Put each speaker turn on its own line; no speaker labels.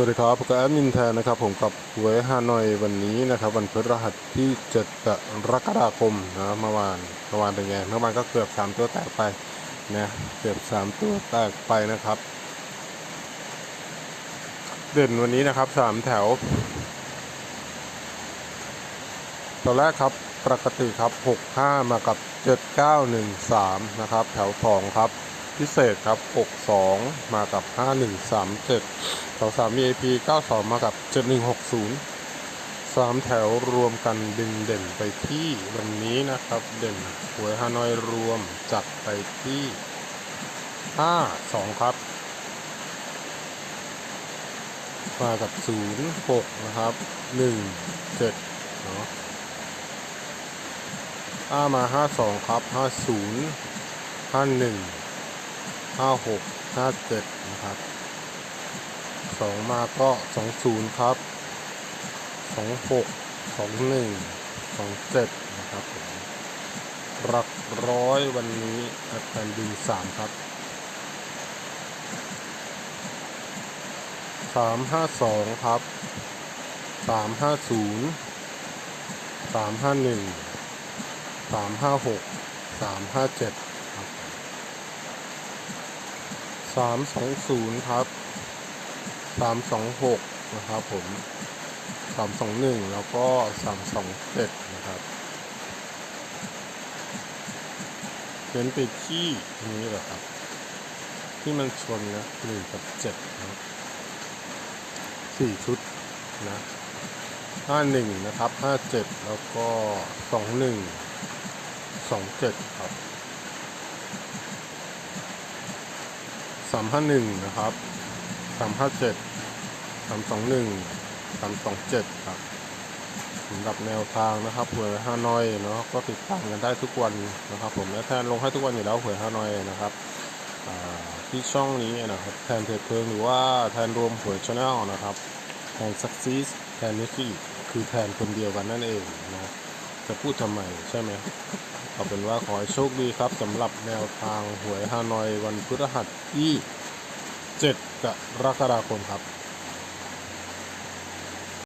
วัสดีครับผมก็แอดมินแทนนะครับผมกับหวยฮานอยวันนี้นะครับ วันพฤหัสที่7กรกฎาคมนะเมื่อวานเมื่อวานเป็นไงเมื่อวานก็เกือบ 3 ตัวแตกไปนะเกือบ 3 ตัวแตกไปนะครับ เด่นวันนี้นะครับ 3 แถวตัวแรกครับปกติครับ 65 มากับ 7913 นะครับ แถว 2 ครับ พิเศษครับ 62 มากับ 5137 แถว3 VIP 92 มากับ 7160 3 แถวรวมกันดึงเด่นไปที่วันนี้นะครับ เด่นหวยฮานอยรวมจัดไปที่ 52 ครับ มากับ 06 นะครับ 17 เนาะอ้ามา 52 ครับ 50 51 56 57นะครับ2มาก็20ครับ26 21 27นะครับผมหลักร้อยวันนี้อาจารย์ดึง3ครับ352ครับ350 351 356 357ครับสามส องศูนย์ครับสามสองหกนะครับผมสามสองหนึ่งแล้วก็สามสองเจ็ดนะครับเขียนไปที่นี้แหละครับ ที่มันชนนะหนึ่งกับเจ็ดนะสี่ชุดนะห้าหนึ่งนะครับห้าเจ็ดแล้วก็สองหนึ่งสองเจ็ดครับ สามห้าหนึ่งนะครับสามห้าเจ็ดสามสองหนึ่งสามสองเจ็ดครับสำหรับแนวทางนะครับหวยฮานอยเนาะก็ติดตามกันได้ทุกวันนะครับ ผมและแทนลงให้ทุกวันอยู่แล้วหวยฮานอยนะครับที่ช่องนี้นะครับแทนเทปเพลิงหรือว่าแทนรวมหวยชาแนลนะครับแทนซักซีสแทนนิกกี้คือแทนคนเดียวกันนั่นเองนะจะพูดทำไมใช่ไหม เอาเป็นว่าขอให้โชคดีครับสำหรับแนวทางหวยฮานอยวันพฤหัสที่ 7 กรกฎาคมครับ